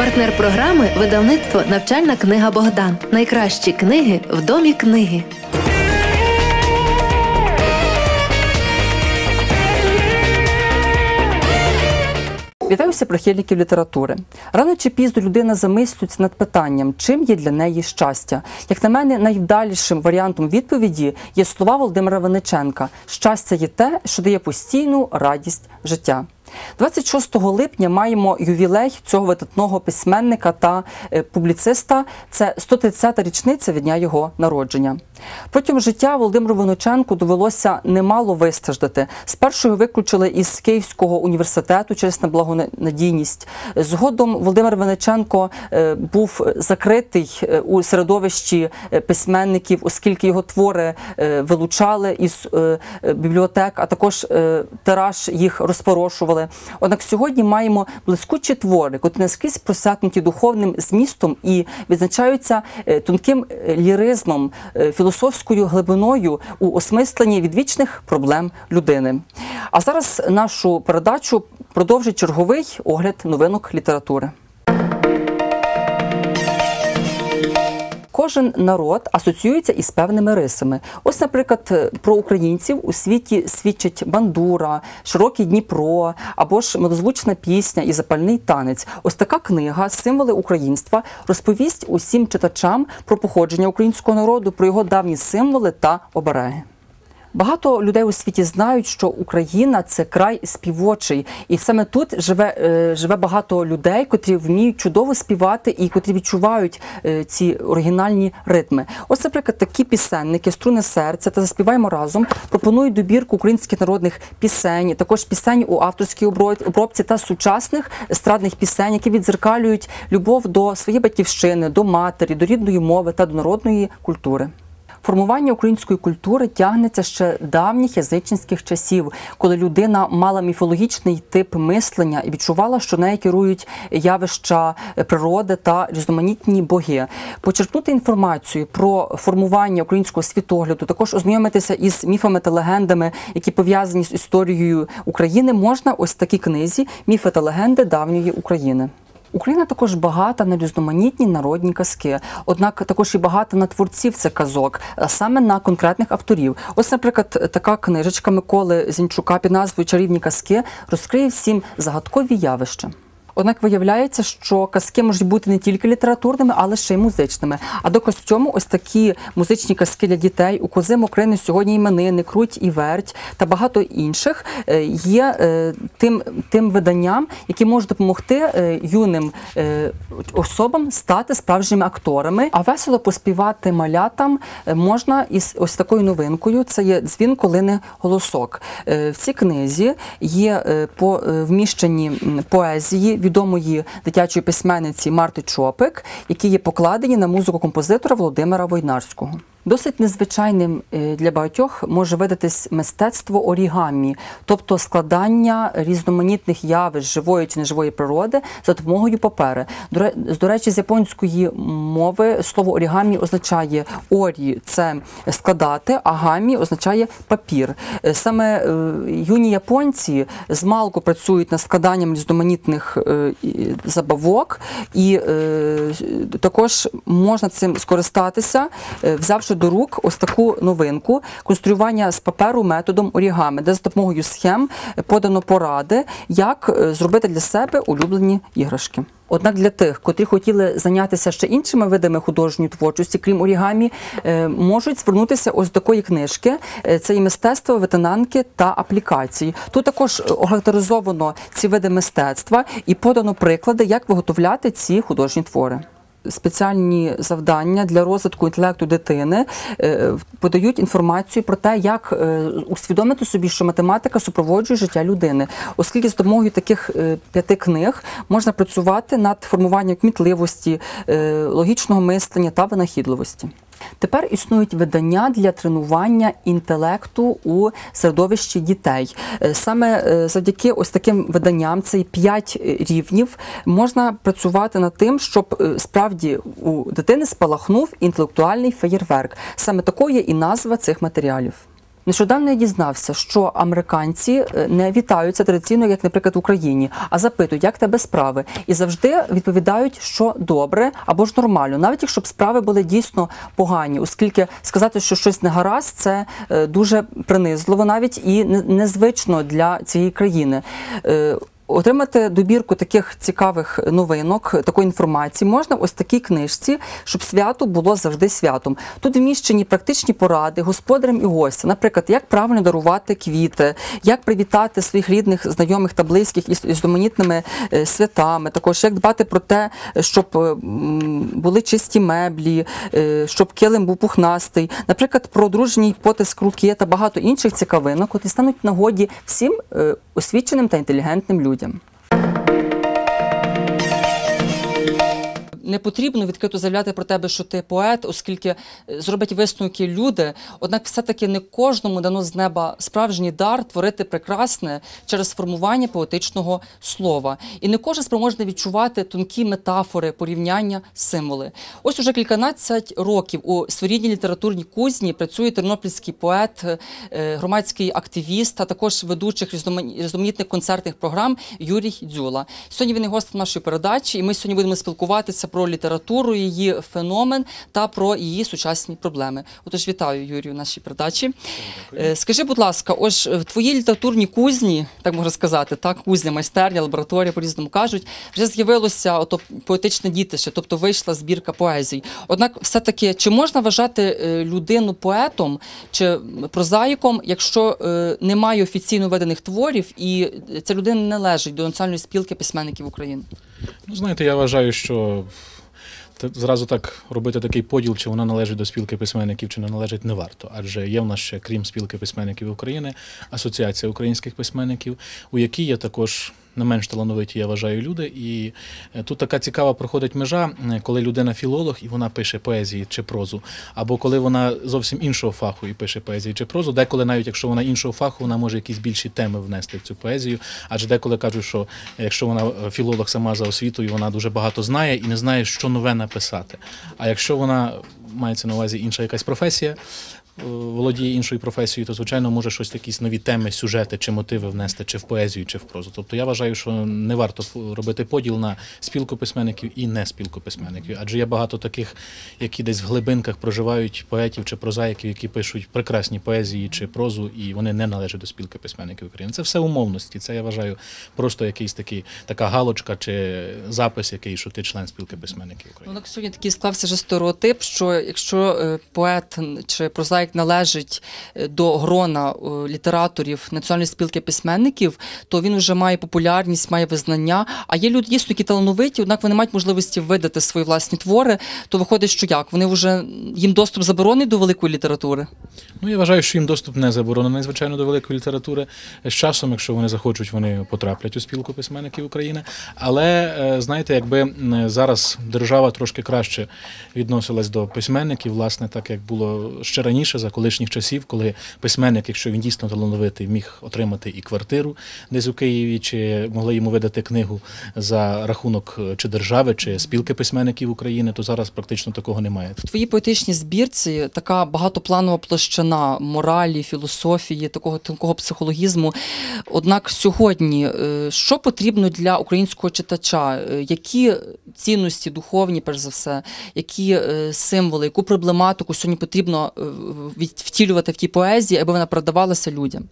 Партнер програми видавництво Навчальна книга Богдан. Найкращі книги в домі книги. Вітаю всіх прихильників літератури. Рано чи пізно людина замислюється над питанням, чим є для неї щастя. Як на мене, найвдалішим варіантом відповіді є слова Володимира Вениченка: щастя є те, що дає постійну радість життя. 26 липня маємо ювілей цього видатного письменника та е, публіциста. Це 130-та річниця від дня його народження. Протягом життя Володимиру Виноченку довелося немало вистраждати. Спершу його виключили із Київського університету через неблагонадійність. Згодом Володимир Виниченко е, був закритий е, у середовищі е, письменників, оскільки його твори вилучали із бібліотек, а також тираж їх розпорошували. Однак сьогодні маємо блискучі твори, котрі наскрізь просякнуті духовним змістом і відзначаються тонким ліризмом, е, філософською глибиною у осмисленні відвічних проблем людини. А зараз нашу передачу продовжить черговий огляд новинок літератури. Кожен народ асоціюється із певними рисами. Ось, наприклад, про українців у світі свідчать бандура, широкий Дніпро або ж милозвучна пісня і запальний танець. Ось така книга Символи українства розповість усім читачам про походження українського народу, про його давні символи та обереги. Багато людей у світі знають, що Україна це край співочий, і саме тут живе, е, живе багато людей, котрі вміють чудово співати і котрі відчувають е, ці оригінальні ритми. Ось, наприклад, такі пісенники Струни серця та заспіваємо разом пропонують добірку українських народних пісень, також пісень у авторській обробці та сучасних естрадних пісень, які відзеркалюють любов до своєї батьківщини, до матері, до рідної мови та до народної культури. Формування української культури тягнеться ще давніх язичницьких часів, коли людина мала міфологічний тип мислення і відчувала, що нею керують явища природи та різноманітні боги. Почерпнути інформацію про формування українського світогляду, також ознайомитися із міфами та легендами, які пов'язані з історією України, можна ось в такій книзі Міфи та легенди давньої України. Україна також багата на різноманітні народні казки, однак також і багата на творців цих казок, саме на конкретних авторів. Ось, наприклад, така книжечка Миколи Зінчука під назвою Чарівні казки розкриє всім загадкові явища. Однак виявляється, що казки можуть бути не тільки літературними, але ще й музичними. А до костюму ось такі музичні казки для дітей у кози Мокрини сьогодні іменини, круть і верть та багато інших е, є е, тим, тим виданням, які можуть допомогти е, юним особам стати справжніми акторами. А весело поспівати малятам можна із ось такою новинкою. Це є дзвін колини голосок. В цій книзі є по вміщені поезії відомої дитячої письменниці Марти Чопик, які є покладені на музику композитора Володимира Войнарського. Досить незвичайним е, для багатьох може видатись мистецтво орігамі, тобто складання різноманітних явищ живої чи неживої природи за допомогою папери. До речі, з японської мови слово орігамі означає орі це складати, а гамі означає папір. Е, Саме е, юні японці змалку працюють над складанням різноманітних забавок, і також можна цим скористатися, взявши до рук ось таку новинку конструювання з паперу методом орігами, де за допомогою схем подано поради, як е, зробити для себе улюблені іграшки. Однак для тих, котрі хотіли зайнятися ще іншими видами художньої творчості, крім орігамі, е, можуть звернутися ось до такої книжки. Е, Це і мистецтво, ветенанки та аплікації. Тут також охарактеризовано ці види мистецтва і подано приклади, як виготовляти ці художні твори. Спеціальні завдання для розвитку інтелекту дитини е, подають інформацію про те, як е, усвідомити собі, що математика супроводжує життя людини, оскільки з допомогою таких е, п'яти книг можна працювати над формуванням кмітливості, логічного мислення та винахідливості. Тепер існують видання для тренування інтелекту у середовищі дітей. Е, Саме е, завдяки ось таким виданням, це п'ять рівнів, можна працювати над тим, щоб е, справді у дитини спалахнув інтелектуальний феєрверк. Саме такою і назва цих матеріалів. Нещодавно я дізнався, що американці е, не вітаються традиційно, як, наприклад, в Україні, а запитують, як тебе справи, і завжди відповідають, що добре або ж нормально, навіть якщо б справи були дійсно погані, оскільки сказати, що щось не гаразд, це е, дуже принизливо, навіть і не- незвично для цієї країни. Отримати добірку таких цікавих новинок, такої інформації можна ось такій книжці, щоб свято було завжди святом. Тут вміщені практичні поради господарям і гостям. Наприклад, як правильно дарувати квіти, як привітати своїх рідних, знайомих та близьких із різноманітними е, святами. Також як дбати про те, щоб е, були чисті меблі, е, щоб килим був пухнастий. Наприклад, про дружній потиск руки та багато інших цікавинок, які стануть нагоді всім освіченим та інтелігентним людям людям. Не потрібно відкрито заявляти про тебе, що ти поет, оскільки е, зроблять висновки люди. Однак, все-таки не кожному дано з неба справжній дар творити прекрасне через формування поетичного слова. І не кожен спроможний відчувати тонкі метафори, порівняння, символи. Ось уже кільканадцять років у своєрідній літературній кузні працює тернопільський поет, е, громадський активіст, а також ведучих різноман- різноманітних концертних програм Юрій Дзюла. Сьогодні він є гостем нашої передачі, і ми сьогодні будемо спілкуватися про літературу, її феномен та про її сучасні проблеми. Отож, вітаю Юрію в нашій передачі. Е, Скажи, будь ласка, ось в твоїй літературній кузні, так можна сказати, так, кузня, майстерня, лабораторія, по-різному кажуть, вже з'явилося ото поетичне дітище, тобто вийшла збірка поезій. Однак, все-таки, чи можна вважати е, людину поетом чи прозаїком, якщо е, немає офіційно виданих творів, і ця людина не належить до Національної спілки письменників України? Ну, знаєте, я вважаю, що зразу так робити такий поділ, чи вона належить до спілки письменників, чи не належить, не варто. Адже є в нас ще, крім спілки письменників України, Асоціація українських письменників, у якій є також не менш талановиті, я вважаю, люди. І е, тут така цікава проходить межа, е, коли людина філолог і вона пише поезії чи прозу, або коли вона зовсім іншого фаху і пише поезії чи прозу, деколи навіть якщо вона іншого фаху, вона може якісь більші теми внести в цю поезію. Адже деколи кажуть, що якщо вона е, філолог сама за освітою, вона дуже багато знає і не знає, що нове написати. А якщо вона мається на увазі інша якась професія. Е, Володіє іншою професією, то звичайно може щось якісь нові теми, сюжети чи мотиви внести чи в поезію, чи в прозу. Тобто я вважаю, що не варто робити поділ на спілку письменників і не спілку письменників. Адже є багато таких, які десь в глибинках проживають поетів чи прозаїків, які пишуть прекрасні поезії чи прозу, і вони не належать до спілки письменників України. Це все умовності. Це я вважаю просто якийсь такий така галочка чи запис, який що ти член спілки письменників Ну, України. так сьогодні такий склався вже стереотип, що якщо е, поет чи прозаїк належить е, до грона е, літераторів Національної спілки письменників, то він вже має популярність, має визнання. А є люди дійсно, які талановиті, однак вони мають можливості видати свої власні твори. То виходить, що як? Вони вже їм доступ заборонений до великої літератури. Ну, я вважаю, що їм доступ не заборонений, звичайно, до великої літератури. З часом, якщо вони захочуть, вони потраплять у спілку письменників України. Але е, знаєте, якби зараз держава трошки краще відносилась до письменників, власне, так як було ще раніше, за колишніх часів, коли письменник, якщо він дійсно талановитий, міг отримати і квартиру десь у Києві, чи могли йому видати книгу за рахунок е, чи держави, чи спілки письменників України, то зараз практично такого немає. В твоїй поетичній збірці така багатопланова площина моралі, філософії, такого тонкого психологізму. Однак сьогодні, е, що потрібно для українського читача? Е, Які цінності духовні, перш за все, які символи, яку проблематику сьогодні потрібно втілювати в тій поезії, аби вона передавалася людям?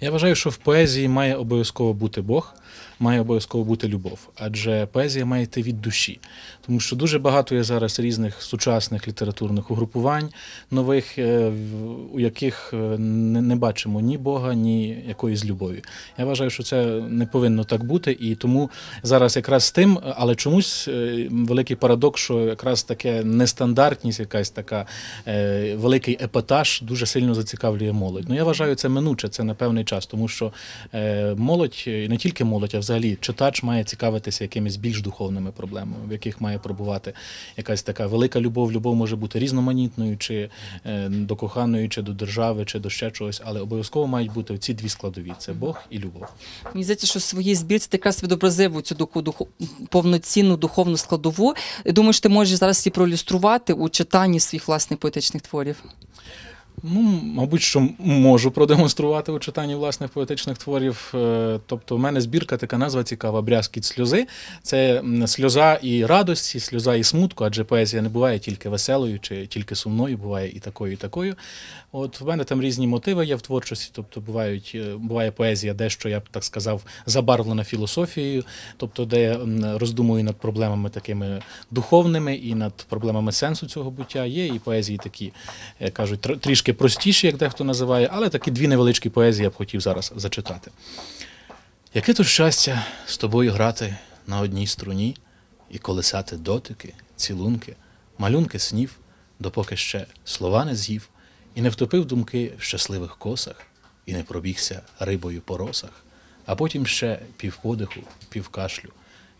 Я вважаю, що в поезії має обов'язково бути Бог, має обов'язково бути любов, адже поезія має йти від душі. Тому що дуже багато є зараз різних сучасних літературних угрупувань, нових, е, у яких е, не, бачимо ні Бога, ні якоїсь любові. Я вважаю, що це не повинно так бути, і тому зараз якраз з тим, але чомусь е, великий парадокс, що якраз таке нестандартність, якась така великий епатаж дуже сильно зацікавлює молодь. Ну я вважаю, це минуче, це на певний час, тому що е, молодь, і не тільки молодь, а взагалі читач має цікавитися якимись більш духовними проблемами, в яких має пробувати якась така велика любов. Любов може бути різноманітною, чи е, до коханої, чи до держави, чи до ще чогось, але обов'язково мають бути ці дві складові: це Бог і любов. Мені здається, що в своїй збірці ти якраз відобразив цю духу, повноцінну духовну складову. Думаю, що ти можеш зараз її проілюструвати у читанні своїх власних поетичних творів. Ну, мабуть, що можу продемонструвати у читанні власних поетичних творів. Е, Тобто, в мене збірка така назва цікава Брязкіт сльози. Це сльоза і радості, сльоза і смутку, адже поезія не буває тільки веселою чи тільки сумною, буває і такою, і такою. От в мене там різні мотиви є в творчості, тобто бувають, е, буває поезія, дещо, я б так сказав, забарвлена філософією, тобто, де я роздумую над проблемами такими духовними і над проблемами сенсу цього буття. Є і поезії такі, кажуть, тр- трішки простіші, як дехто називає, але такі дві невеличкі поезії я б хотів зараз зачитати. Яке то щастя з тобою грати на одній струні і колесати дотики, цілунки, малюнки снів, допоки ще слова не з'їв, і не втопив думки в щасливих косах, і не пробігся рибою по росах, а потім ще півподиху, півкашлю,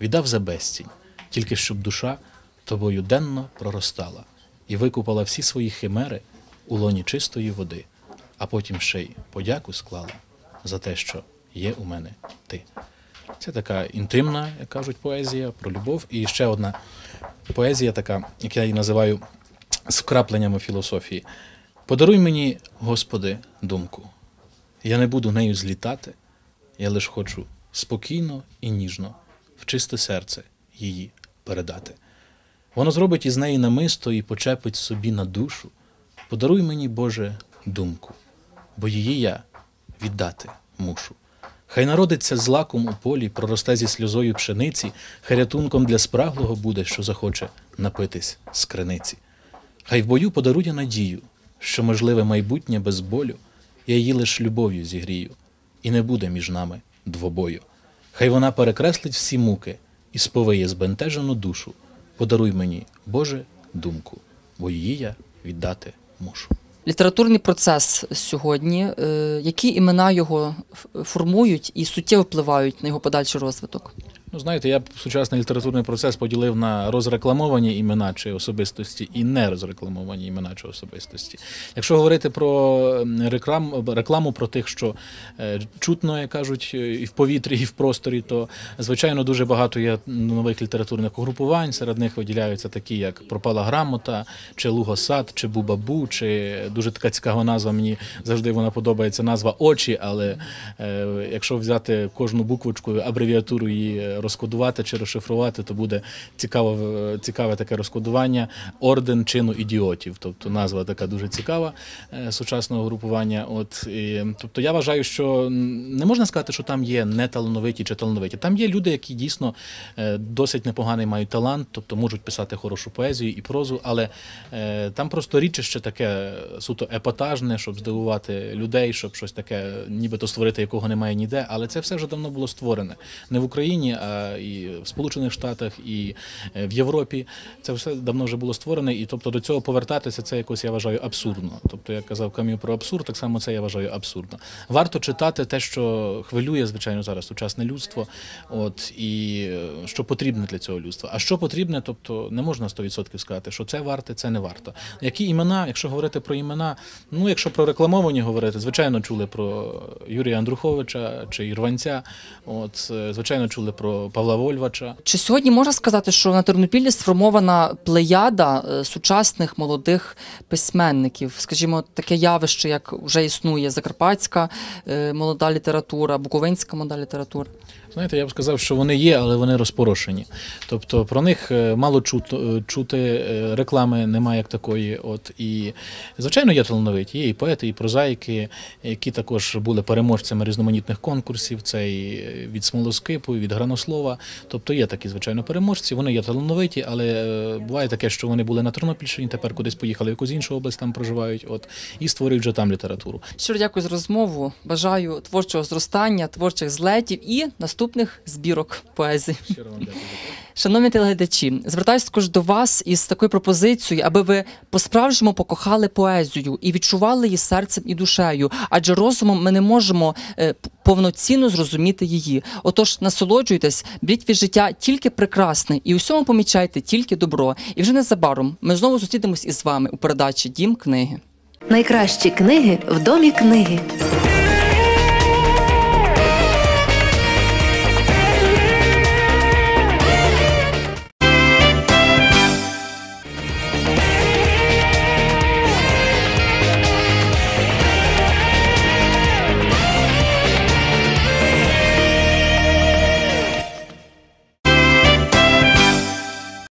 віддав за безцінь, тільки щоб душа тобою денно проростала і викупала всі свої химери у лоні чистої води, а потім ще й подяку склала за те, що є у мене ти. Це така інтимна, як кажуть, поезія про любов. І ще одна поезія, така, як я її називаю, з вкрапленнями філософії. Подаруй мені, Господи, думку. Я не буду нею злітати, я лиш хочу спокійно і ніжно, в чисте серце її передати. Воно зробить із неї намисто і почепить собі на душу. Подаруй мені, Боже, думку, бо її я віддати мушу. Хай народиться злаком у полі, проросте зі сльозою пшениці, хай рятунком для спраглого буде, що захоче напитись з криниці. Хай в бою подарує надію, що можливе майбутнє без болю, я її лиш любов'ю зігрію, і не буде між нами двобою. Хай вона перекреслить всі муки і сповиє збентежену душу. Подаруй мені, Боже, думку, бо її я віддати мушу. Літературний процес сьогодні, е, які імена його формують і суттєво впливають на його подальший розвиток? Ну, знаєте, я б сучасний літературний процес поділив на розрекламовані імена чи особистості і не розрекламовані імена чи особистості. Якщо говорити про реклам, рекламу про тих, що е, чутно, як кажуть, е, і в повітрі, і в просторі, то звичайно дуже багато є нових літературних угрупувань. Серед них виділяються такі, як Пропала грамота, чи Лугосад, чи Бубабу, чи дуже така цікава назва. Мені завжди вона подобається назва очі, але е, якщо взяти кожну буквочку, абревіатуру її розкодувати чи розшифрувати, то буде цікаве, цікаве таке розкодування орден чину ідіотів. Тобто назва така дуже цікава е, сучасного групування. От і, тобто я вважаю, що не можна сказати, що там є неталановиті чи талановиті. Там є люди, які дійсно е, досить непоганий мають талант, тобто можуть писати хорошу поезію і прозу, але е, там просто річище таке суто епатажне, щоб здивувати людей, щоб щось таке, нібито створити, якого немає ніде. Але це все вже давно було створене не в Україні, а і в Сполучених Штатах, і е, в Європі. Це все давно вже було створене, і тобто до цього повертатися це якось я вважаю абсурдно. Тобто, як казав Кам'ю про абсурд, так само це я вважаю абсурдно. Варто читати те, що хвилює, звичайно, зараз сучасне людство, от і е, що потрібне для цього людства. А що потрібне, тобто не можна 100% сказати, що це варте, це не варто. Які імена, якщо говорити про імена, ну якщо про рекламовані говорити, звичайно, чули про Юрія Андруховича чи Ірванця. От е, звичайно, чули про Павла Вольвача. Чи сьогодні можна сказати, що на Тернопіллі сформована плеяда е, сучасних молодих письменників? Скажімо, таке явище, як вже існує закарпатська е, молода література, буковинська молода література? Знаєте, я б сказав, що вони є, але вони розпорошені. Тобто про них е, мало чути, чути реклами немає як такої. От і звичайно є талановиті, є і поети, і прозаїки, які також були переможцями різноманітних конкурсів. Це і від смолоскипу, і від гранослова. Тобто є такі, звичайно, переможці. Вони є талановиті, але е, буває таке, що вони були на Тернопільщині, тепер кудись поїхали в якусь іншу область, там проживають. От і створюють вже там літературу. Щиро дякую за розмову. Бажаю творчого зростання, творчих злетів і наступних збірок поезії. Щиро вам дякую. Шановні телеглядачі, звертаюся також до вас із такою пропозицією, аби ви по-справжньому покохали поезію і відчували її серцем і душею, адже розумом ми не можемо е, повноцінно зрозуміти її. Отож, насолоджуйтесь, беріть від життя тільки прекрасне і усьому помічайте тільки добро. І вже незабаром ми знову зустрінемось із вами у передачі Дім книги. Найкращі книги в домі книги.